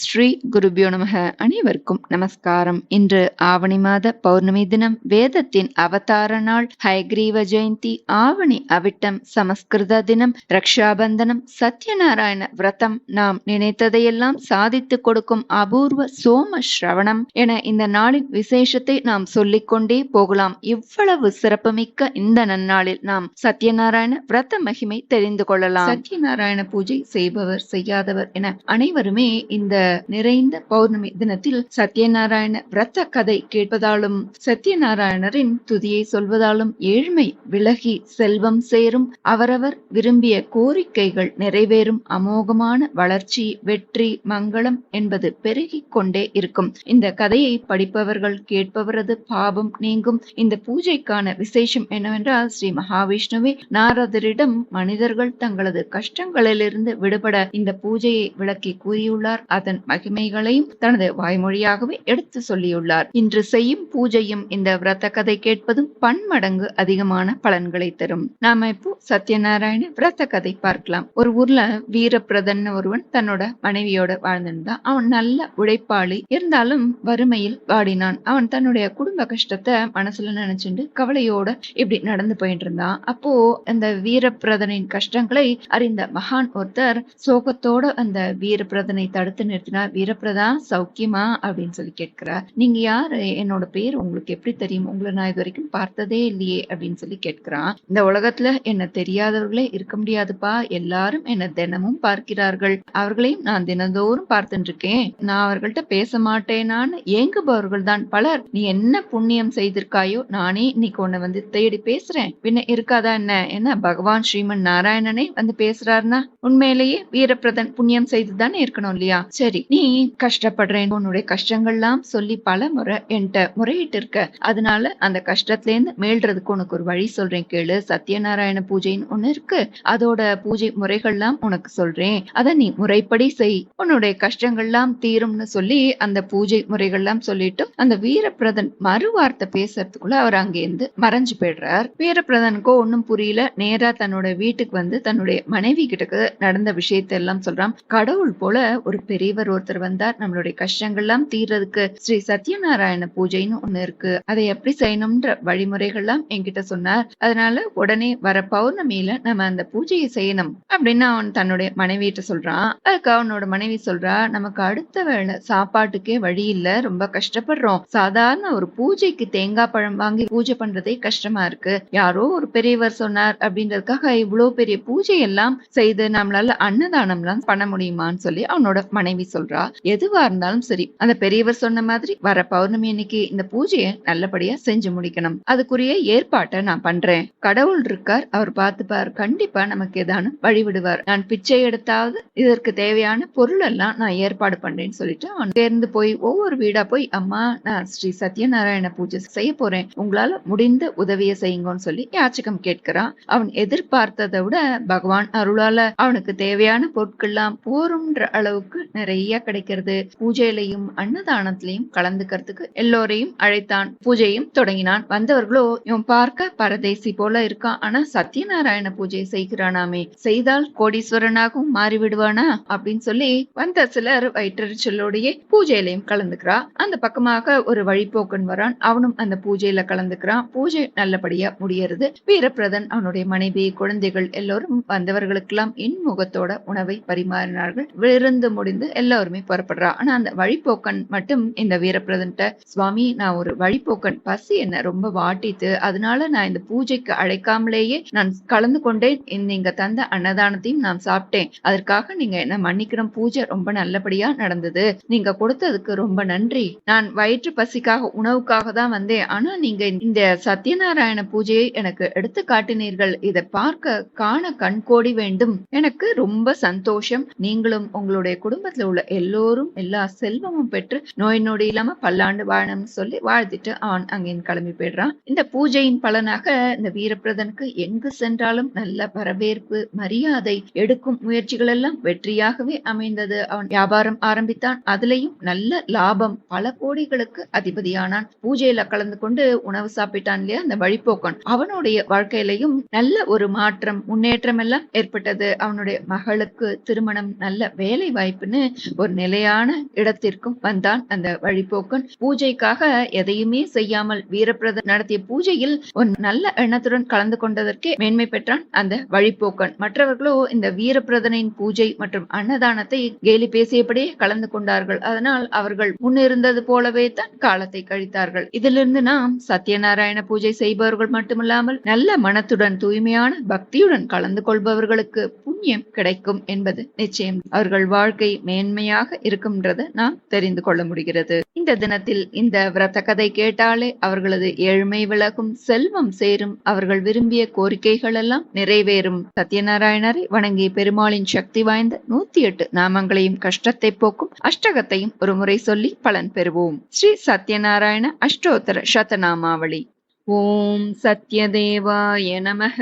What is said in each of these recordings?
ஸ்ரீ குருபியோ நமக. அனைவருக்கும் நமஸ்காரம். இன்று ஆவணி மாத பௌர்ணமி தினம் வேதத்தின் அவதார நாள் ஹைகிரீவ ஜெயந்தி. ஆவணி அவிட்டம் சமஸ்கிருத தினம் ரக்ஷாபந்தனம் சத்யநாராயண விரதம். நாம் நினைத்ததையெல்லாம் சாதித்து கொடுக்கும் அபூர்வ சோம ஸ்ரவணம் என இந்த நாளின் விசேஷத்தை நாம் சொல்லிக்கொண்டே போகலாம். இவ்வளவு சிறப்புமிக்க இந்த நன்னாளில் நாம் சத்யநாராயண விரத மகிமை தெரிந்து கொள்ளலாம். சத்யநாராயண பூஜை செய்பவர் செய்யாதவர் என அனைவருமே இந்த நிறைந்த பௌர்ணமி தினத்தில் சத்யநாராயண விரத கதை கேட்பதாலும் சத்யநாராயணரின் துதியை சொல்வதாலும் ஏழ்மை விலகி செல்வம் சேரும். அவரவர் விரும்பிய கோரிக்கைகள் நிறைவேறும். அமோகமான வளர்ச்சி வெற்றி மங்களம் என்பது பெருகிக் கொண்டே இருக்கும். இந்த கதையை படிப்பவர்கள் கேட்பவரது பாவம் நீங்கும். இந்த பூஜைக்கான விசேஷம் என்னவென்றால் ஸ்ரீ மகாவிஷ்ணுவே நாரதரிடம் மனிதர்கள் தங்களது கஷ்டங்களிலிருந்து விடுபட இந்த பூஜையை விளக்கி கூறியுள்ளார். அதன் மகிமைகளையும் தனது வாய்மொழியாகவே எடுத்து சொல்லியுள்ளார். இன்று செய்யும் பூஜையும் இந்த விரத கதை கேட்பதும் பன்மடங்கு அதிகமான பலன்களை தரும். நாம இப்போ சத்யநாராயண விரத கதை பார்க்கலாம். ஒரு ஊர்ல வீரப்பிரதன் ஒருவன் தன்னோட மனைவியோட வாழ்ந்திருந்தான் அவன் நல்ல உழைப்பாளி. இருந்தாலும் வறுமையில் வாடினான். அவன் தன்னுடைய குடும்ப கஷ்டத்தை மனசுல நினைச்சுண்டு கவலையோட இப்படி நடந்து போயிட்டு இருந்தான் அப்போ அந்த வீரப்பிரதனின் கஷ்டங்களை அறிந்த மகான் ஒருத்தர் சோகத்தோட அந்த வீரப்பிரதனை தடுத்து நிறுத்தினா வீரப்பிரதா சௌக்கியமா? அப்படின்னு சொல்லி கேட்கிறார். நீங்க யாரு? என்னோட பேர் உங்களுக்கு எப்படி தெரியும்? உங்களை நான் இது வரைக்கும் பார்த்ததே இல்லையே அப்படின்னு சொல்லி கேட்கிறான் இந்த உலகத்துல என்ன தெரியாதவர்களே இருக்க முடியாதுப்பா. எல்லாரும் என்ன தினமும் பார்க்கிறார்கள். அவர்களையும் நான் தினந்தோறும் பார்த்துட்டு இருக்கேன் நான் அவர்கள்ட்ட பேச மாட்டேனான்னு ஏங்குபவர்கள் தான் பலர். நீ என்ன புண்ணியம் செய்திருக்காயோ நானே இன்னைக்கு உன்னை வந்து தேடி பேசுறேன். பின்ன இருக்காதா என்ன? என்ன பகவான் ஸ்ரீமன் நாராயணனே வந்து பேசுறாருன்னா உண்மையிலேயே வீரப்பிரதன் புண்ணியம் செய்து தானே இருக்கணும் இல்லையா? சரி சரி நீ கஷ்டப்படுறேன் உன்னுடைய கஷ்டங்கள்லாம் சொல்லி பல முறை என்கிட்ட முறையிட்டு இருக்க. அதனால அந்த கஷ்டத்துல இருந்து மேல்றதுக்கு உனக்கு ஒரு வழி சொல்றேன் கேளு. சத்யநாராயண பூஜைன்னு ஒண்ணு இருக்கு. அதோட பூஜை முறைகள்லாம் உனக்கு சொல்றேன். அத நீ முறைப்படி செய். உன்னுடைய கஷ்டங்கள்லாம் தீரும்னு சொல்லி அந்த பூஜை முறைகள்லாம் சொல்லிட்டு அந்த வீரப்பிரதன் மறுவார்த்தை பேசுறதுக்குள்ள அவர் அங்கேருந்து மறைஞ்சு போயிடுறார். வீரப்பிரதனுக்கோ ஒன்னும் புரியல. நேரா தன்னோட வீட்டுக்கு வந்து தன்னுடைய மனைவி கிட்டக்கு நடந்த விஷயத்த எல்லாம் சொல்றான். கடவுள் போல ஒரு பெரியவர் ஒருத்தர் வந்தார். நம்மளுடைய கஷ்டங்கள்லாம் தீர்றதுக்கு ஸ்ரீ சத்யநாராயண பூஜைன்னு ஒண்ணு இருக்கு. அதை எப்படி செய்யணும்ன்ற வழிமுறைகள்லாம் என்கிட்ட சொன்னார். அதனால உடனே வர பௌர்ணமியில நம்ம அந்த பூஜையை செய்யணும் அப்படின்னு அவன் தன்னுடைய மனைவியிட்ட சொல்றான். அதுக்கு அவனோட மனைவி சொல்றா நமக்கு அடுத்த வேளை சாப்பாட்டுக்கே வழி இல்ல. ரொம்ப கஷ்டப்படுறோம். சாதாரண ஒரு பூஜைக்கு தேங்காய் பழம் வாங்கி பூஜை பண்றதே கஷ்டமா இருக்கு. யாரோ ஒரு பெரியவர் சொன்னார். அப்படின்றதுக்காக இவ்வளவு பெரிய பூஜை எல்லாம் செய்து நம்மளால அன்னதானம் எல்லாம் பண்ண முடியுமான்னு சொல்லி அவனோட மனைவி சொல்றா. எதுவா இருந்தாலும் சரி அந்த பெரியவர் சொன்ன மாதிரி வர பௌர்ணமி அன்னைக்கு இந்த பூஜையை நல்லபடியா செஞ்சு முடிக்கணும். அதுக்குரிய ஏற்பாட்டை நான் பண்றேன். கடவுள் இருக்கார் அவர் பார்த்துப்பார். கண்டிப்பா நமக்கு ஏதானும் வழிவிடுவார். நான் பிச்சை எடுத்தாவது இதற்கு தேவையான பொருள் எல்லாம் நான் ஏற்பாடு பண்றேன்னு சொல்லிட்டு அவன் சேர்ந்து போய் ஒவ்வொரு வீடா போய் அம்மா நான் ஸ்ரீ சத்யநாராயண பூஜை செய்ய போறேன். உங்களால முடிந்த உதவியை செய்யுங்கன்னு சொல்லி யாச்சகம் கேட்கிறான். அவன் எதிர்பார்த்ததை விட பகவான் அருளால அவனுக்கு தேவையான பொருட்கள்லாம் போரும்ன்ற அளவுக்கு நிறைய கிடைக்கிறது. பூஜையிலையும் அன்னதானத்திலையும் கலந்துக்கிறதுக்கு எல்லோரையும் அழைத்தான். பூஜையும் தொடங்கினான். வந்தவர்களோ இவன் பார்க்க பரதேசி போல இருக்கான் ஆனா சத்யநாராயண பூஜை செய்கிறானாமே. செய்தால் கோடீஸ்வரனாகவும் மாறிவிடுவானா? அப்படின்னு சொல்லி வந்த சிலர் வயிற்றறிச்சலோடையே பூஜையிலையும் கலந்துக்கிறா. அந்த பக்கமாக ஒரு வழிபோக்கன் வரான். அவனும் அந்த பூஜையில கலந்துக்கிறான். பூஜை நல்லபடியா முடியறது. வீரப்பிரதன் அவனுடைய மனைவி குழந்தைகள் எல்லோரும் வந்தவர்களுக்கெல்லாம் இன்முகத்தோட உணவை பரிமாறினார்கள். விருந்து முடிந்து எல்லாருமே புறப்படுறா. ஆனா அந்த வழிபோக்கன் மட்டும் இந்த வீரப்பிரதன்ட்ட சுவாமி நான் ஒரு வழிபோக்கன் பசி என்ன ரொம்ப வாட்டித்து அதனால நான் இந்த பூஜைக்கு அழைக்காமலேயே நான் கலந்து கொண்டேன் நீங்க தந்த அன்னதானத்தையும் நான் சாப்பிட்டேன். அதற்காக நீங்க என்ன மன்னிக்கணும்? பூஜை ரொம்ப நல்லபடியா நடந்தது. நீங்க கொடுத்ததுக்கு ரொம்ப நன்றி. நான் வயிற்று பசிக்காக உணவுக்காக தான் வந்தேன். ஆனா நீங்க இந்த சத்யநாராயண பூஜையை எனக்கு எடுத்து காட்டினீர்கள். இதை பார்க்க காண கண்கோடி வேண்டும். எனக்கு ரொம்ப சந்தோஷம். நீங்களும் உங்களுடைய குடும்பத்துல உள்ள எல்லோரும் எல்லா செல்வமும் பெற்று நோய் நொடி இல்லாம பல்லாண்டு வாழணும்னு சொல்லி வாழ்த்திட்டு அவன் அங்கேயும் கிளம்பி போயிடுறான். இந்த பூஜையின் பலனாக இந்த வீரப்பிரதனுக்கு எங்கு சென்றாலும் நல்ல வரவேற்பு மரியாதை எடுக்கும் முயற்சிகள் எல்லாம் வெற்றியாகவே அமைந்தது. அவன் வியாபாரம் ஆரம்பித்தான். அதுலயும் நல்ல லாபம். பல கோடிகளுக்கு அதிபதியானான். பூஜையில கலந்து கொண்டு உணவு சாப்பிட்டான் இல்லையா? அந்த வழிபோக்கன் அவனுடைய வாழ்க்கையிலையும் நல்ல ஒரு மாற்றம் முன்னேற்றம் எல்லாம் ஏற்பட்டது. அவனுடைய மகளுக்கு திருமணம் நல்ல வேலை வாய்ப்புன்னு ஒரு நிலையான இடத்திற்கும் வந்தான் அந்த வழிபோக்கன் பூஜைக்காக எதையுமே செய்யாமல் வீரபிரதர் நடத்திய பூஜையில் ஒரு நல்ல எண்ணத்துடன் கலந்து கொண்டதற்கே மேன்மை பெற்றான் அந்த வழிபோக்கன் மற்றவர்களோ இந்த வீரபிரதனின் பூஜை மற்றும் அன்னதானத்தை கேலி பேசியபடியே கலந்து கொண்டார்கள். அதனால் அவர்கள் முன்னிருந்தது போலவே தான் காலத்தை கழித்தார்கள். இதிலிருந்து நாம் சத்யநாராயண பூஜை செய்பவர்கள் மட்டுமில்லாமல் நல்ல மனத்துடன் தூய்மையான பக்தியுடன் கலந்து கொள்பவர்களுக்கு புண்ணியம் கிடைக்கும் என்பது நிச்சயம். அவர்கள் வாழ்க்கை மென்மையாக இருக்கும்ன்றது நாம் தெரிந்து கொள்ள முடிகிறது. இந்த தினத்தில் இந்த விரத கதை கேட்டாலே அவர்களது ஏழ்மை விலகும் செல்வம் சேரும் அவர்கள் விரும்பிய கோரிக்கைகள் எல்லாம் நிறைவேறும். சத்யநாராயணரை வணங்கி பெருமாளின் சக்தி வாய்ந்த நூத்தி எட்டு நாமங்களையும் கஷ்டத்தை போக்கும் அஷ்டகத்தையும் ஒரு முறை சொல்லி பலன் பெறுவோம். ஸ்ரீ சத்யநாராயண அஷ்டோத்தர சதநாமாவளி. ஓம் சத்யதேவாய நமக.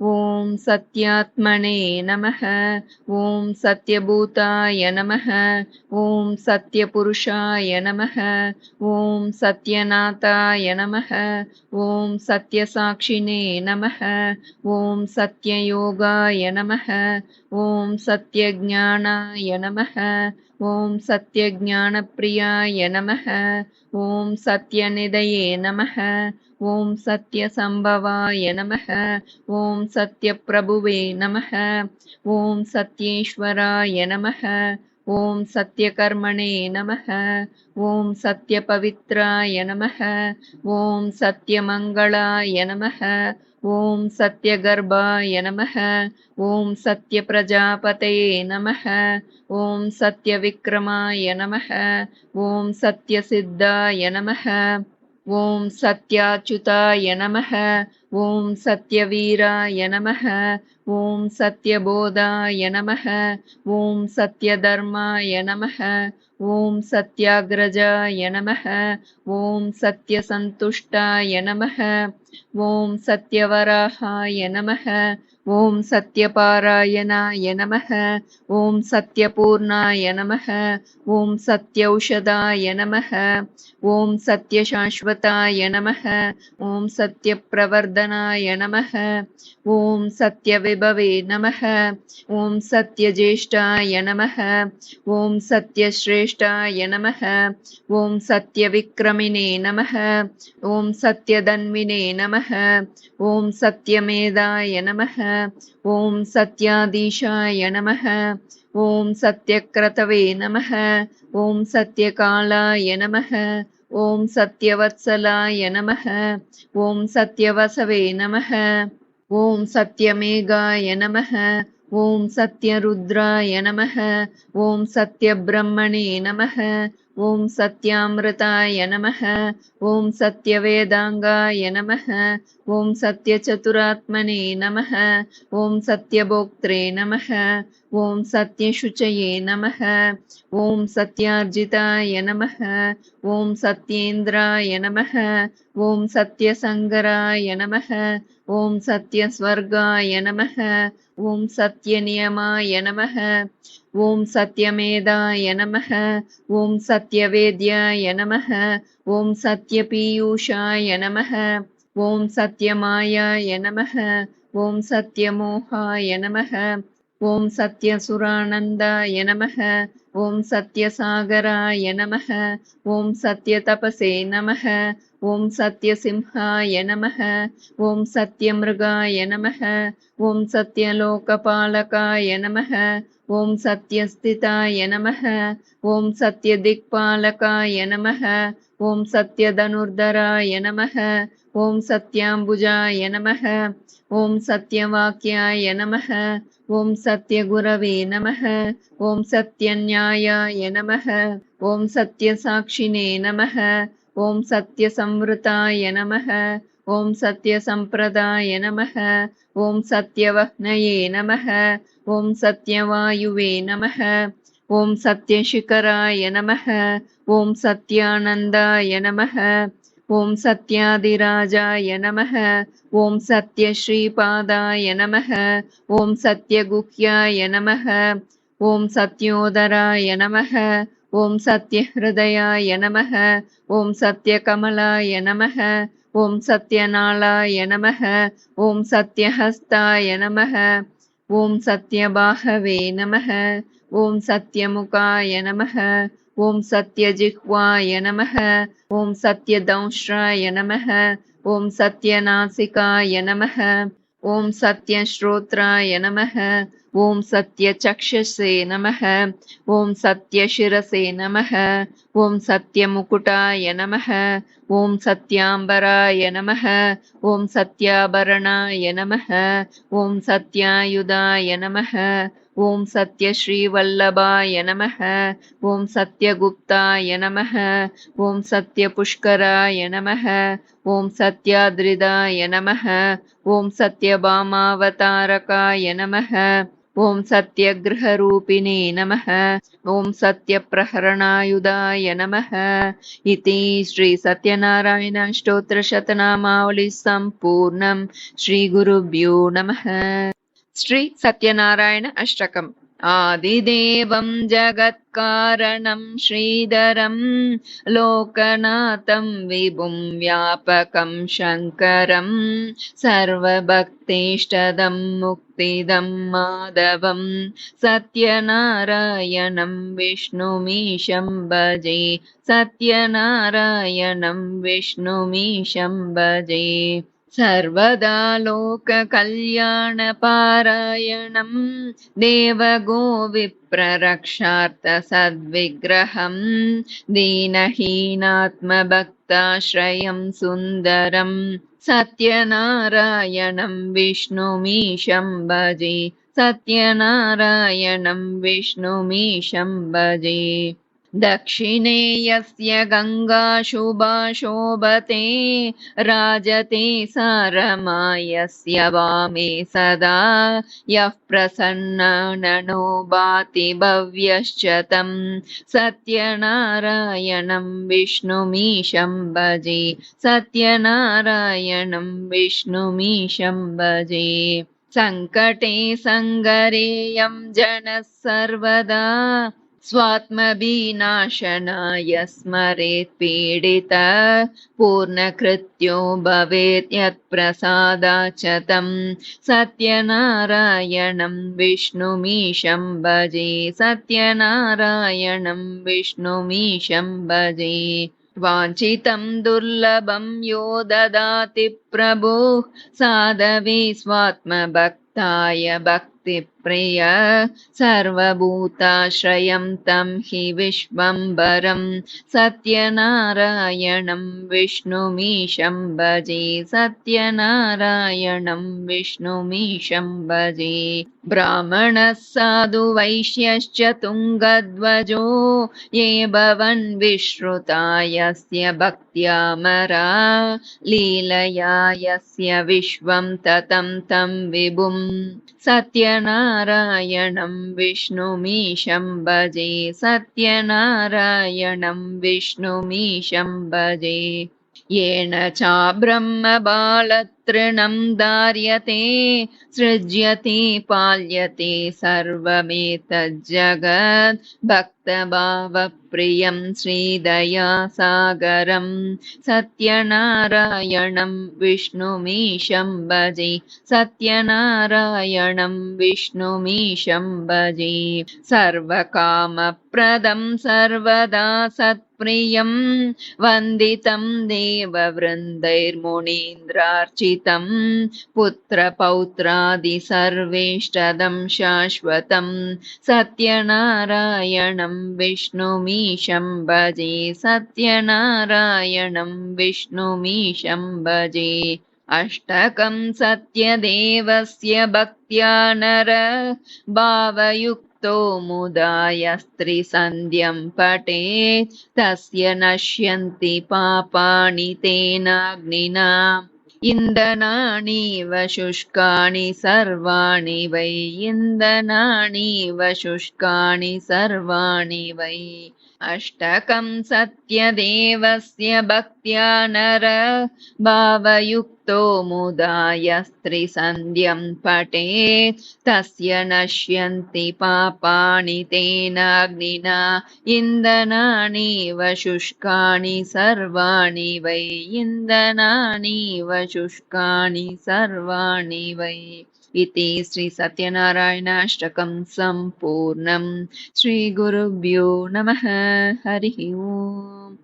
ஓம் சத்யாத்மனே நமக ஓம் சத்யபூதாய நமக ஓம் சத்யபுருஷாய நமக ஓம் சத்யநாதாய நமக ஓம் சத்யசாட்சினே நமக ஓம் சத்யயோகாய நமக ஓம் சத்யஜானாய நமக ஓம் சத்யஜானப்பிரியாய நமக ஓம் சத்யநிதயே நமக ஓம் சத்ய சம்பவாய நமக ஓம் சத்ய பிரபுவே நமக ஓம் சத்யேஸ்வராய நமக ஓம் சத்யகர்மணே நமக ஓம் சத்யபவித்ராய நமக ஓம் சத்யமங்களாய நமக ஓம் சத்யகர்பாய நமக ஓம் சத்யபிரஜாபதயே நமக ஓம் சத்யவிக்ரமாய நமக ஓம் சத்யசித்தாய நமக ஓம் சத்யாச்சுதாய நமக ஓம் சத்யவீராய நமக ஓம் சத்யபோதாய நமக ஓம் சத்யதர்மாய நமக ஓம் சத்யாகிரஜாய நமக ஓம் சத்யசந்துஷ்டாய நமக ஓம் சத்யவராகாய நமக ஓம் சத்யபாராயணாய நமக ஓம் சத்யபூர்ணாய நமக ஓம் சத்யௌஷதாய நமக ஓம் சத்யசாஸ்வதாய நமக ஓம் சத்யப்பிரவர்தனாய நமக ஓம் சத்யவிபவே நமக ஓம் சத்யஜேஷ்டாய நமக ஓம் சத்யஸ்ரேஷ்டாய நமக ஓம் சத்யவிக்ரமினே நமக ஓம் சத்யதன்வினே நமக ஓம் சத்யமேதாய நமக ஓம் சத்யாதீஷாய நமக ஓம் சத்யக்ரதவே நமக ஓம் சத்யகாலாய நமக ஓம் சத்யவத்சலாய நமக ஓம் சத்யவசவே நமக ஓம் சத்யமேகாய நமக ஓம் சத்யருத்ராய நமக ஓம் சத்யபிரம்மணே நமக ॐ सत्यामृताय नमः ॐ सत्यवेदाङ्गाय नमः ॐ सत्यचतुरात्मने नमः ॐ सत्यभोक्त्रे नमः ॐ सत्यशुचये नमः ॐ सत्यार्जिताय नमः ॐ सत्येन्द्राय नमः ॐ सत्यसङ्गराय नमः ஓம் சத்யஸ்வர்காய நமக. ஓம் சத்யநியமாய நமக. ஓம் சத்யமேதாய நமக. ஓம் சத்யவேத்யாய நமக. ஓம் சத்யபீயூஷாய நமக. ஓம் சத்யமாயாய நமக. ஓம் சத்யமோகாய நமக. ஓம் சத்யசுரானந்தாய நமக. ஓம் சத்யசாகராய நம ஓம் சத்ய தபசே நம ஓம் சத்யசிம்ஹாய நம ஓம் சத்யமிருகாய நம ஓம் சத்யலோகபாலகாய நம ஓம் சத்யஸ்திதாய நம ஓம் சத்யதிக்பாலகாய நம ஓம் சத்யதனுர்தராய நம ஓம் சத்யாம்புஜாய நமக ஓம் சத்யவாக்கியாய நமக ஓம் சத்யகுரவே நமக ஓம் சத்யநியாயாய நமக ஓம் சத்யசாட்சினே நமக ஓம் சத்யசம்ருதாய நமக ஓம் சத்யசம்பிரதாய நமக ஓம் சத்யவஹ்னயே நமக ஓம் சத்யவாயுவே நமக ஓம் சத்யசிகராய நமக ஓம் சத்யானந்தாய நமக ஓம் சத்யாதிராஜாய நமக ஓம் சத்யஸ்ரீபாதாய நமக ஓம் சத்யகுஹ்யாய நமக ஓம் சத்யோதராய நமக ஓம் சத்யஹிருதயாய நமக ஓம் சத்யகமலாய நமக ஓம் சத்யநாளாய நமக ஓம் சத்யஹஸ்தாய நமக ஓம் சத்யபாகவே நமக ஓம் சத்யமுகாய நமக ॐ सत्यजिह्वाय नमः। ॐ सत्यदंष्ट्राय नमः। ॐ सत्यनासिकाय नमः। सत्य श्रोत्राय नमः। ஓம் சத்ய சக்ஷசே நமக ஓம் சத்ய சிரசே நமக ஓம் சத்ய முக்குட்டாய நமக ஓம் சத்யாம்பராய நமக ஓம் சத்யாபரணாய நமக ஓம் சத்யாயுதாய நமக ஓம் சத்யஸ்ரீவல்லபாய நம ஓம் சத்யகுப்தாய நம ஓம் சத்யபுஷ்கராய நம ஓம் சத்யாதிரிதாய நம ஓம் சத்யபாமாவதாரகாய நம ॐ सत्यगृहरूपिणे नमः। ॐ सत्यप्रहरणायुधाय नमः। इति श्रीसत्यनारायणस्तोत्रशतनामावलिः सम्पूर्णं श्रीगुरुभ्यो नमः। श्री सत्यनारायण अष्टकम् आदिदेवं जगत्कारणं श्रीधरं लोकनाथं विभुं व्यापकं शङ्करं सर्वभक्तेष्टदं मुक्तिदं माधवं सत्यनारायणं विष्णुमीशं भजे सत्यनारायणं विष्णुमीशं भजे सर्वदा लोककल्याणपारायणं देवगोविप्ररक्षार्थसद्विग्रहं दीनहीनात्मभक्ताश्रयं सुन्दरं सत्यनारायणं विष्णुमीशं भजे सत्यनारायणं विष्णुमीशं भजे दक्षिणे यस्य गङ्गा शुभा शोभते राजते सारमायस्य वामे सदा यः प्रसन्ननो भाति भव्यश्च तं। सत्यनारायणं विष्णुमीशं भजे सत्यनारायणं विष्णुमीशं भजे। सङ्कटे सङ्गरेयं जनः सर्वदा स्वात्मविनाशनाय स्मरेत् पीडित पूर्णकृत्यो भवेत् यत्प्रसादा च तं सत्यनारायणं विष्णुमीशं भजे सत्यनारायणं विष्णुमीशं भजे। वाञ्छितं दुर्लभं यो ददाति प्रभुः साधवे स्वात्मभक्ताय भक्तिप्रिय सर्वभूताश्रयं तं हि विश्वम्बरं सत्यनारायणं विष्णुमीशं भजे सत्यनारायणं विष्णुमीशं भजे ब्राह्मणः साधु वैश्यश्च तुङ्गध्वजो ये भवन् विश्रुता यस्य भक्त्यामरा लीलया यस्य विश्वं ततं तं विभुं सत्यनारायणं विष्णुमीशं भजे सत्यनारायणं विष्णुमीशं भजे। येन चाब्रह्मबालतृणं धार्यते सृज्यते पाल्यते सर्वमेतज्जगत् भक्तभावप्रियं श्रीदयासागरं सत्यनारायणं विष्णुमीशं भजे। सत्यनारायणं विष्णुमीशं भजे। सर्वकामप्रदं सर्वदा सत्प्रियं। वन्दितं देववृन्दैर्मुनीन्द्रार्चितं पुत्रपौत्रादि सर्वेष्टदं शाश्वतं सत्यनारायणं विष्णुमीशं भजे सत्यनारायणं विष्णुमीशं भजे। अष्टकं सत्यदेवस्य भक्त्या नर भावयुक्तो मुदाय स्त्रीसन्ध्यं पठेत् तस्य नश्यन्ति पापानि तेनाग्निना इन्दनानीव शुष्कानि सर्वाणि वै इन्दनानीव शुष्कानि सर्वाणि वै अष्टकं सत्यदेवस्य भक्त्या नर भावयुक्तो मुदाय स्त्रीसन्ध्यं पठेत् तस्य नश्यन्ति पापानि तेनाग्निना इन्दनानीव शुष्कानि सर्वाणि वै इन्दनानीव शुष्कानि सर्वाणि वै इति श्रीसत्यनारायणाष्टकं सम्पूर्णं श्रीगुरुभ्यो नमः। हरिः ओम्।